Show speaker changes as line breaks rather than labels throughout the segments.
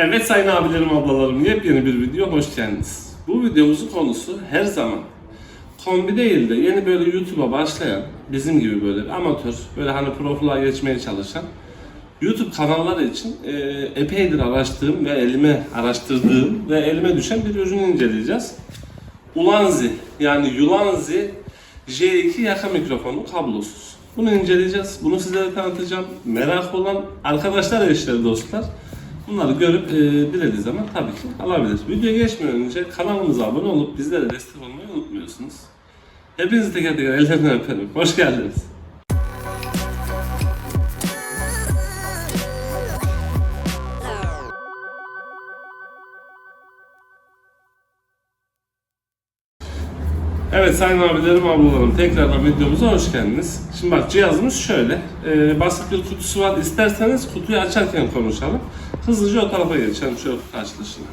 Evet sayın abilerim ablalarım yepyeni bir video hoş geldiniz. Bu videomuzun konusu her zaman kombi değil de yeni böyle YouTube'a başlayan bizim gibi böyle bir amatör böyle hani profila geçmeye çalışan YouTube kanalları için e, epeydir araştırdığım ve elime araştırdığım ve elime düşen bir ürünü inceleyeceğiz. Ulanzi yani Yulanzi J2 yaka mikrofonu kablosuz. Bunu inceleyeceğiz. Bunu sizlere tanıtacağım. Merak olan arkadaşlar, eşleri, dostlar bunları görüp e, dilediği zaman tabii ki alabilir. Videoya geçmeden önce kanalımıza abone olup bizlere destek olmayı unutmuyorsunuz. Hepinizi teker teker ellerinden öperim. Hoş geldiniz. Evet sayın abilerim, ablalarım tekrardan videomuza hoş geldiniz. Şimdi bak cihazımız şöyle. Ee, basit bir kutusu var. İsterseniz kutuyu açarken konuşalım. Hızlıca o tarafa geçelim şöyle kutu açılışına.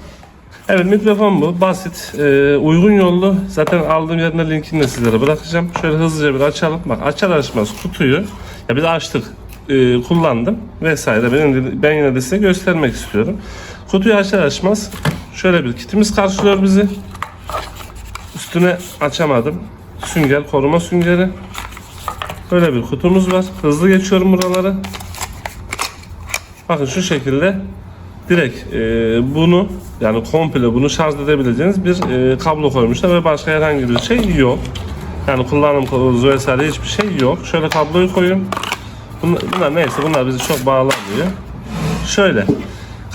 Evet mikrofon bu. Basit, e, uygun yollu. Zaten aldığım yerine linkini de sizlere bırakacağım. Şöyle hızlıca bir açalım. Bak açar açmaz kutuyu. Ya biz açtık, e, kullandım vesaire. Ben, ben yine de size göstermek istiyorum. Kutuyu açar açmaz şöyle bir kitimiz karşılıyor bizi. Üstüne açamadım. Sünger, koruma süngeri. Böyle bir kutumuz var. Hızlı geçiyorum buraları. Bakın şu şekilde direkt e, bunu yani komple bunu şarj edebileceğiniz bir e, kablo koymuşlar ve başka herhangi bir şey yok. Yani kullanım kılavuzu vesaire hiçbir şey yok. Şöyle kabloyu koyayım. Bunlar, bunlar neyse bunlar bizi çok bağlamıyor. Şöyle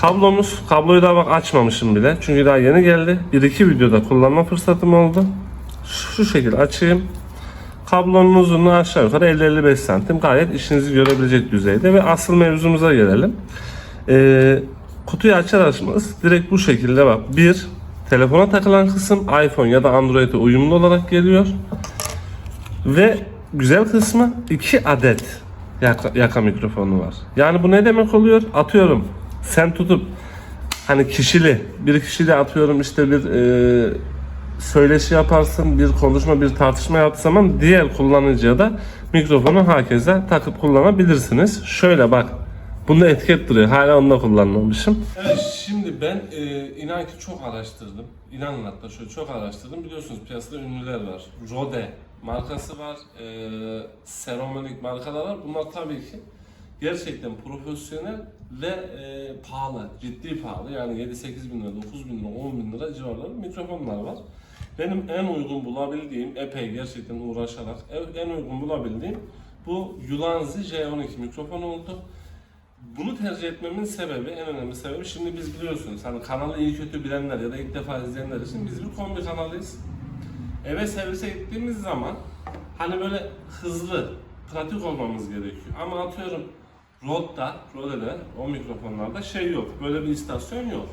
Kablomuz, kabloyu daha bak açmamışım bile. Çünkü daha yeni geldi. Bir iki videoda kullanma fırsatım oldu. Şu şekilde açayım. Kablonun uzunluğu aşağı yukarı 50-55 santim. Gayet işinizi görebilecek düzeyde. Ve asıl mevzumuza gelelim. Ee, kutuyu açar açmaz direkt bu şekilde bak. Bir, telefona takılan kısım iPhone ya da Android'e uyumlu olarak geliyor. Ve güzel kısmı 2 adet yaka, yaka mikrofonu var. Yani bu ne demek oluyor? Atıyorum sen tutup hani kişili bir kişiyle atıyorum işte bir e, söyleşi yaparsın, bir konuşma, bir tartışma yaptığı zaman diğer kullanıcıya da mikrofonu hakeza takıp kullanabilirsiniz. Şöyle bak. Bunda etiket duruyor. Hala onunla kullanmamışım. Evet şimdi ben e, inan ki çok araştırdım. İnanın hatta şöyle çok araştırdım. Biliyorsunuz piyasada ünlüler var. Rode markası var. E, Ceramonic markalar var. Bunlar tabii ki gerçekten profesyonel ve e, pahalı, ciddi pahalı. Yani 7-8 bin lira, 9 bin lira, 10 bin lira civarları mikrofonlar var. Benim en uygun bulabildiğim, epey gerçekten uğraşarak en uygun bulabildiğim bu Ulanzi J12 mikrofon oldu. Bunu tercih etmemin sebebi, en önemli sebebi şimdi biz biliyorsunuz hani kanalı iyi kötü bilenler ya da ilk defa izleyenler için biz bir kombi kanalıyız. Eve servise gittiğimiz zaman hani böyle hızlı, pratik olmamız gerekiyor. Ama atıyorum Rode'da, Rode'de o mikrofonlarda şey yok. Böyle bir istasyon yok.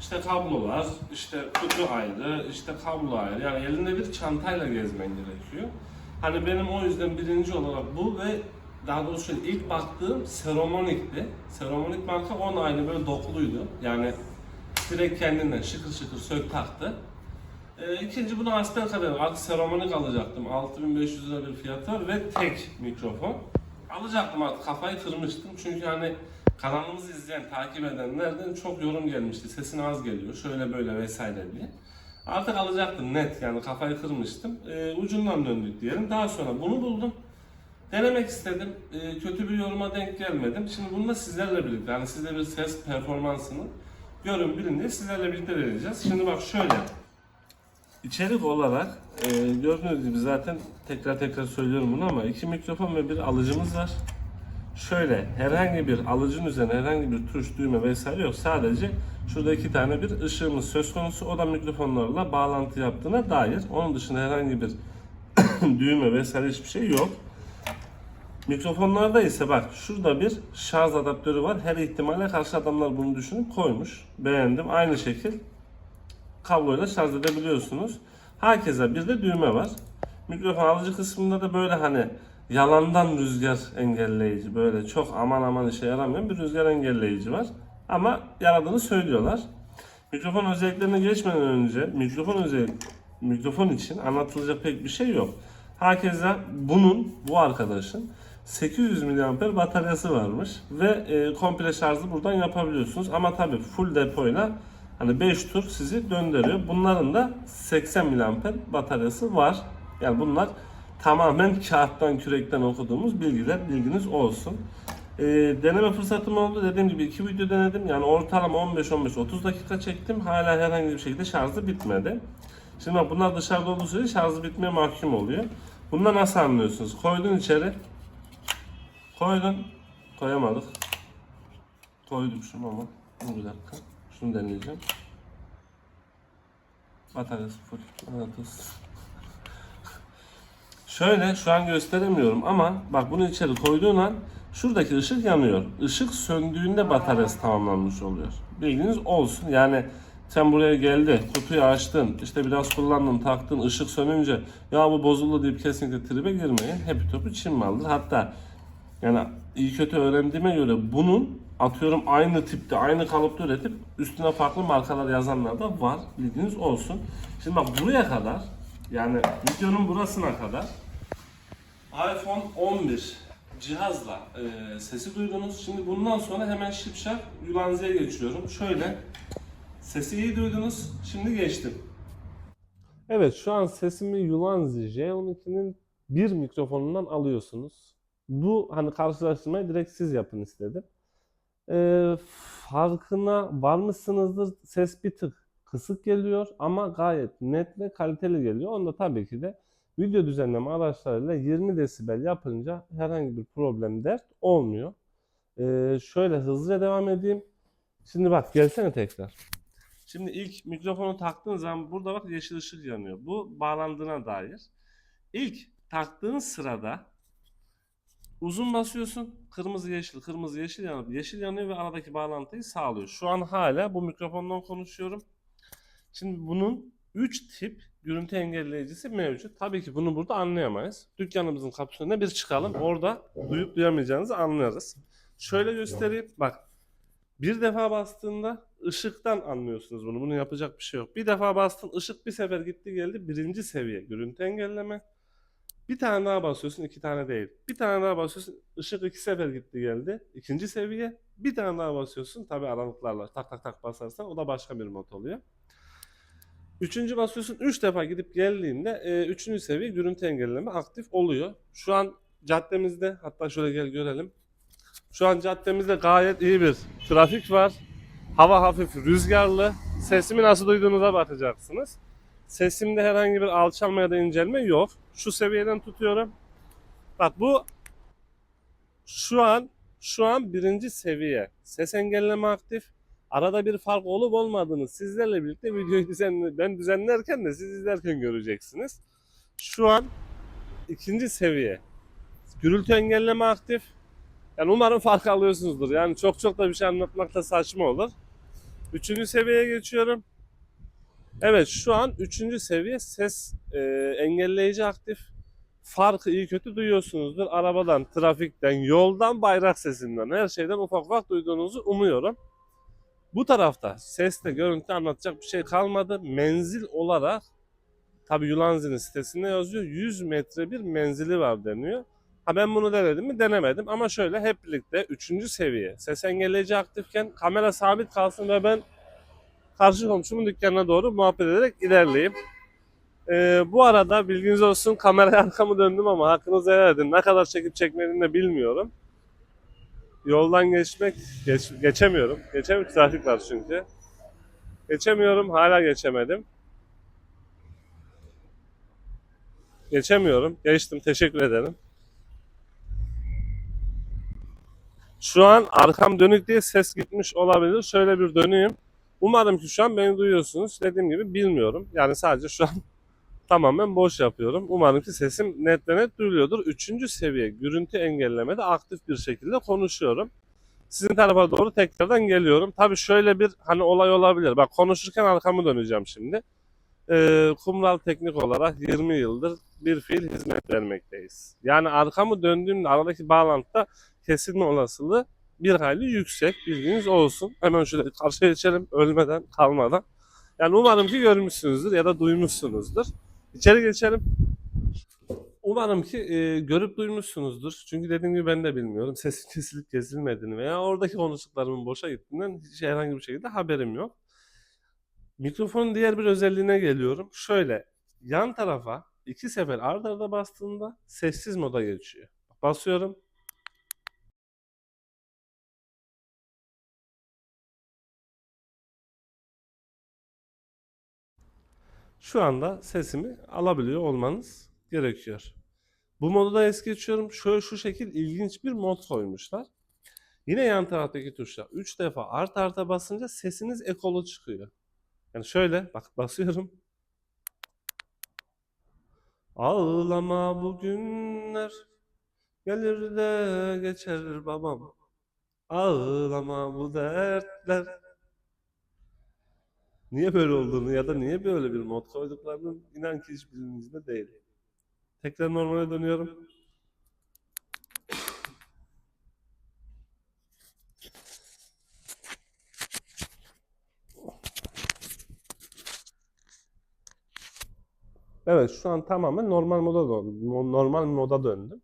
İşte kablo var, işte kutu ayrı, işte kablo ayrı. Yani elinde bir çantayla gezmen gerekiyor. Hani benim o yüzden birinci olarak bu ve daha doğrusu ilk baktığım Ceromonic'ti. Ceromonic marka onun aynı böyle dokuluydu. Yani direkt kendinden şıkır şıkır sök taktı. Ee, ikinci bunu aslen kadar artık Ceromonic alacaktım. 6500 lira bir fiyatı var ve tek mikrofon. Alacaktım artık kafayı kırmıştım çünkü hani kanalımızı izleyen, takip edenlerden çok yorum gelmişti. Sesin az geliyor, şöyle böyle vesaire diye. Artık alacaktım net yani kafayı kırmıştım. Ee, ucundan döndük diyelim. Daha sonra bunu buldum. Denemek istedim. Ee, kötü bir yoruma denk gelmedim. Şimdi bunu da sizlerle birlikte, yani sizle bir ses performansını görün bilin diye sizlerle birlikte deneyeceğiz. Şimdi bak şöyle. İçerik olarak e, gördüğünüz gibi zaten tekrar tekrar söylüyorum bunu ama iki mikrofon ve bir alıcımız var. Şöyle herhangi bir alıcının üzerine herhangi bir tuş, düğme vesaire yok. Sadece şurada iki tane bir ışığımız söz konusu. O da mikrofonlarla bağlantı yaptığına dair. Onun dışında herhangi bir düğme vesaire hiçbir şey yok. Mikrofonlarda ise bak şurada bir şarj adaptörü var. Her ihtimale karşı adamlar bunu düşünüp koymuş. Beğendim. Aynı şekil kabloyla şarj edebiliyorsunuz. Herkese bir de düğme var. Mikrofon alıcı kısmında da böyle hani yalandan rüzgar engelleyici böyle çok aman aman işe yaramayan bir rüzgar engelleyici var. Ama yaradığını söylüyorlar. Mikrofon özelliklerine geçmeden önce mikrofon özel mikrofon için anlatılacak pek bir şey yok. Herkese bunun bu arkadaşın 800 mAh bataryası varmış ve e, komple şarjı buradan yapabiliyorsunuz. Ama tabi full depoyla hani 5 tur sizi döndürüyor. Bunların da 80 mAh bataryası var. Yani bunlar tamamen kağıttan kürekten okuduğumuz bilgiler bilginiz olsun. E, deneme fırsatım oldu. Dediğim gibi iki video denedim. Yani ortalama 15-15-30 dakika çektim. Hala herhangi bir şekilde şarjı bitmedi. Şimdi bak bunlar dışarıda olduğu sürece şarjı bitmeye mahkum oluyor. Bunda nasıl anlıyorsunuz? Koydun içeri. Koydun. Koyamadık. Koyduk şunu ama. Bir dakika. Şunu deneyeceğim. Bataryası full. Şöyle şu an gösteremiyorum ama bak bunu içeri koyduğun an şuradaki ışık yanıyor. Işık söndüğünde bataryası tamamlanmış oluyor. Bilginiz olsun. Yani sen buraya geldi, kutuyu açtın, işte biraz kullandın, taktın, ışık sönünce ya bu bozuldu deyip kesinlikle tribe girmeyin. Happy topu Çin malıdır. Hatta yani iyi kötü öğrendiğime göre bunun atıyorum aynı tipte, aynı kalıpta üretip üstüne farklı markalar yazanlar da var. Bilginiz olsun. Şimdi bak buraya kadar yani videonun burasına kadar iPhone 11 cihazla e, sesi duydunuz. Şimdi bundan sonra hemen şipşak Yulanzi'ye geçiyorum. Şöyle sesi iyi duydunuz. Şimdi geçtim. Evet şu an sesimi Yulanzi J12'nin bir mikrofonundan alıyorsunuz. Bu hani karşılaştırmayı direkt siz yapın istedim. Ee, farkına varmışsınızdır. Ses bir tık kısık geliyor ama gayet net ve kaliteli geliyor. Onda tabii ki de video düzenleme araçlarıyla 20 desibel yapınca herhangi bir problem dert olmuyor. Ee, şöyle hızlıca devam edeyim. Şimdi bak gelsene tekrar. Şimdi ilk mikrofonu taktığın zaman burada bak yeşil ışık yanıyor. Bu bağlandığına dair. İlk taktığın sırada uzun basıyorsun. Kırmızı yeşil, kırmızı yeşil yanıp yeşil yanıyor ve aradaki bağlantıyı sağlıyor. Şu an hala bu mikrofondan konuşuyorum. Şimdi bunun 3 tip görüntü engelleyicisi mevcut. Tabii ki bunu burada anlayamayız. Dükkanımızın kapısına bir çıkalım. Orada duyup duyamayacağınızı anlarız. Şöyle göstereyim. Bak bir defa bastığında ışıktan anlıyorsunuz bunu. Bunun yapacak bir şey yok. Bir defa bastın ışık bir sefer gitti geldi. Birinci seviye görüntü engelleme. Bir tane daha basıyorsun iki tane değil. Bir tane daha basıyorsun ışık iki sefer gitti geldi. İkinci seviye. Bir tane daha basıyorsun tabi aralıklarla tak tak tak basarsan o da başka bir mod oluyor. Üçüncü basıyorsun üç defa gidip geldiğinde e, üçüncü seviye görüntü engelleme aktif oluyor. Şu an caddemizde hatta şöyle gel görelim. Şu an caddemizde gayet iyi bir trafik var. Hava hafif rüzgarlı. Sesimi nasıl duyduğunuza bakacaksınız. Sesimde herhangi bir alçalma ya da incelme yok. Şu seviyeden tutuyorum. Bak bu şu an şu an birinci seviye. Ses engelleme aktif. Arada bir fark olup olmadığını sizlerle birlikte videoyu düzenle, ben düzenlerken de siz izlerken göreceksiniz. Şu an ikinci seviye. Gürültü engelleme aktif. Yani umarım fark alıyorsunuzdur. Yani çok çok da bir şey anlatmak da saçma olur. Üçüncü seviyeye geçiyorum. Evet şu an üçüncü seviye ses e, engelleyici aktif. Farkı iyi kötü duyuyorsunuzdur. Arabadan, trafikten, yoldan, bayrak sesinden, her şeyden ufak ufak duyduğunuzu umuyorum. Bu tarafta sesle görüntü anlatacak bir şey kalmadı. Menzil olarak tabi Yulanzi'nin sitesinde yazıyor 100 metre bir menzili var deniyor. Ha ben bunu denedim mi? Denemedim ama şöyle hep birlikte 3. seviye ses engelleyici aktifken kamera sabit kalsın ve ben karşı komşumun dükkanına doğru muhabbet ederek ilerleyeyim. Ee, bu arada bilginiz olsun kameraya arkamı döndüm ama hakkınızı helal edin. Ne kadar çekip çekmediğini de bilmiyorum. Yoldan geçmek geç, geçemiyorum. Geçemiyorum trafik var çünkü. Geçemiyorum hala geçemedim. Geçemiyorum. Geçtim teşekkür ederim. Şu an arkam dönük diye ses gitmiş olabilir. Şöyle bir döneyim. Umarım ki şu an beni duyuyorsunuz. Dediğim gibi bilmiyorum. Yani sadece şu an tamamen boş yapıyorum. Umarım ki sesim net ve net duyuluyordur. Üçüncü seviye görüntü engellemede aktif bir şekilde konuşuyorum. Sizin tarafa doğru tekrardan geliyorum. Tabii şöyle bir hani olay olabilir. Bak konuşurken arkamı döneceğim şimdi. Ee, kumral teknik olarak 20 yıldır bir fiil hizmet vermekteyiz. Yani arkamı döndüğümde aradaki bağlantıda kesilme olasılığı bir hayli yüksek. Bilginiz olsun. Hemen şöyle karşıya geçelim ölmeden kalmadan. Yani umarım ki görmüşsünüzdür ya da duymuşsunuzdur. İçeri geçelim. Umarım ki e, görüp duymuşsunuzdur. Çünkü dediğim gibi ben de bilmiyorum. Sesin kesilip kesilmediğini veya oradaki konuştuklarımın boşa gittiğinden hiç herhangi bir şekilde haberim yok. Mikrofonun diğer bir özelliğine geliyorum. Şöyle yan tarafa iki sefer ard arda bastığında sessiz moda geçiyor. Basıyorum. Şu anda sesimi alabiliyor olmanız gerekiyor. Bu modu da es geçiyorum. Şöyle şu şekil ilginç bir mod koymuşlar. Yine yan taraftaki tuşla 3 defa art arta basınca sesiniz ekolu çıkıyor. Yani şöyle bak basıyorum. Ağlama bugünler gelir de geçer babam. Ağlama bu dertler. Niye böyle olduğunu ya da niye böyle bir mod koyduklarını inan ki hiç bilincinizde değil. Tekrar normale dönüyorum. Evet şu an tamamen normal moda. Normal moda döndüm.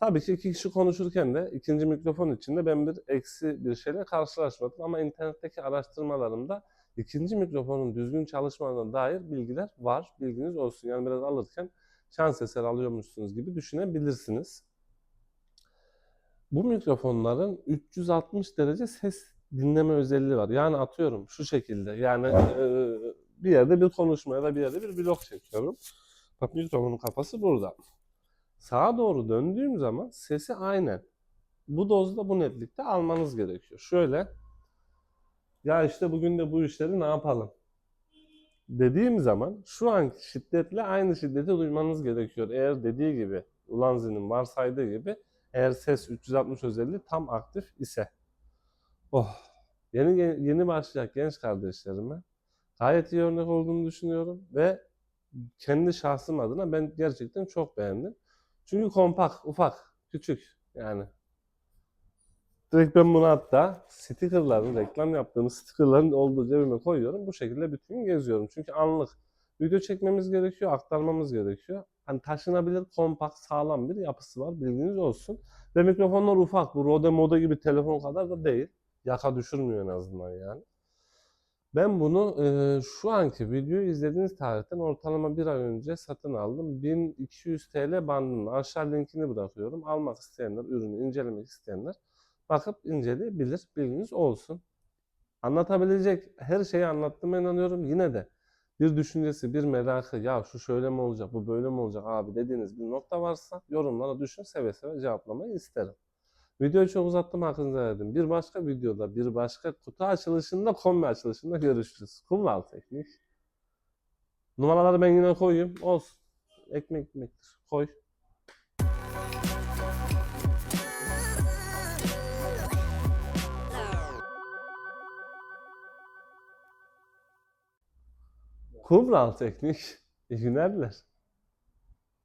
Tabii ki iki kişi konuşurken de ikinci mikrofon içinde ben bir eksi bir şeyle karşılaşmadım ama internetteki araştırmalarımda ikinci mikrofonun düzgün çalışmadığına dair bilgiler var. Bilginiz olsun. Yani biraz alırken şans eseri alıyormuşsunuz gibi düşünebilirsiniz. Bu mikrofonların 360 derece ses dinleme özelliği var. Yani atıyorum şu şekilde. Yani e, bir yerde bir konuşma ya da bir yerde bir vlog çekiyorum. Bak mikrofonun kafası burada. Sağa doğru döndüğüm zaman sesi aynen bu dozda bu netlikte almanız gerekiyor. Şöyle ya işte bugün de bu işleri ne yapalım? Dediğim zaman şu anki şiddetle aynı şiddeti duymanız gerekiyor. Eğer dediği gibi Ulanzi'nin varsaydığı gibi eğer ses 360 özelliği tam aktif ise. Oh. Yeni yeni başlayacak genç kardeşlerime gayet iyi örnek olduğunu düşünüyorum ve kendi şahsım adına ben gerçekten çok beğendim. Çünkü kompakt, ufak, küçük yani. Direkt ben bunu hatta stickerların, reklam yaptığımız stickerların olduğu cebime koyuyorum. Bu şekilde bütün gün geziyorum. Çünkü anlık video çekmemiz gerekiyor, aktarmamız gerekiyor. Hani taşınabilir, kompakt, sağlam bir yapısı var. Bilginiz olsun. Ve mikrofonlar ufak. Bu Rode Moda gibi telefon kadar da değil. Yaka düşürmüyor en azından yani. Ben bunu e, şu anki videoyu izlediğiniz tarihten ortalama bir ay önce satın aldım. 1200 TL bandında. Aşağı linkini bırakıyorum. Almak isteyenler, ürünü incelemek isteyenler bakıp inceleyebilir. Bilginiz olsun. Anlatabilecek her şeyi anlattığıma inanıyorum. Yine de bir düşüncesi, bir merakı, ya şu şöyle mi olacak, bu böyle mi olacak abi dediğiniz bir nokta varsa yorumlara düşün, seve seve cevaplamayı isterim. Videoyu çok uzattım hakkınızı verdim. Bir başka videoda, bir başka kutu açılışında, kombi açılışında görüşürüz. Kumral teknik. Numaraları ben yine koyayım. Olsun. Ekmek ekmektir. Koy. Kumral teknik. İyi günler.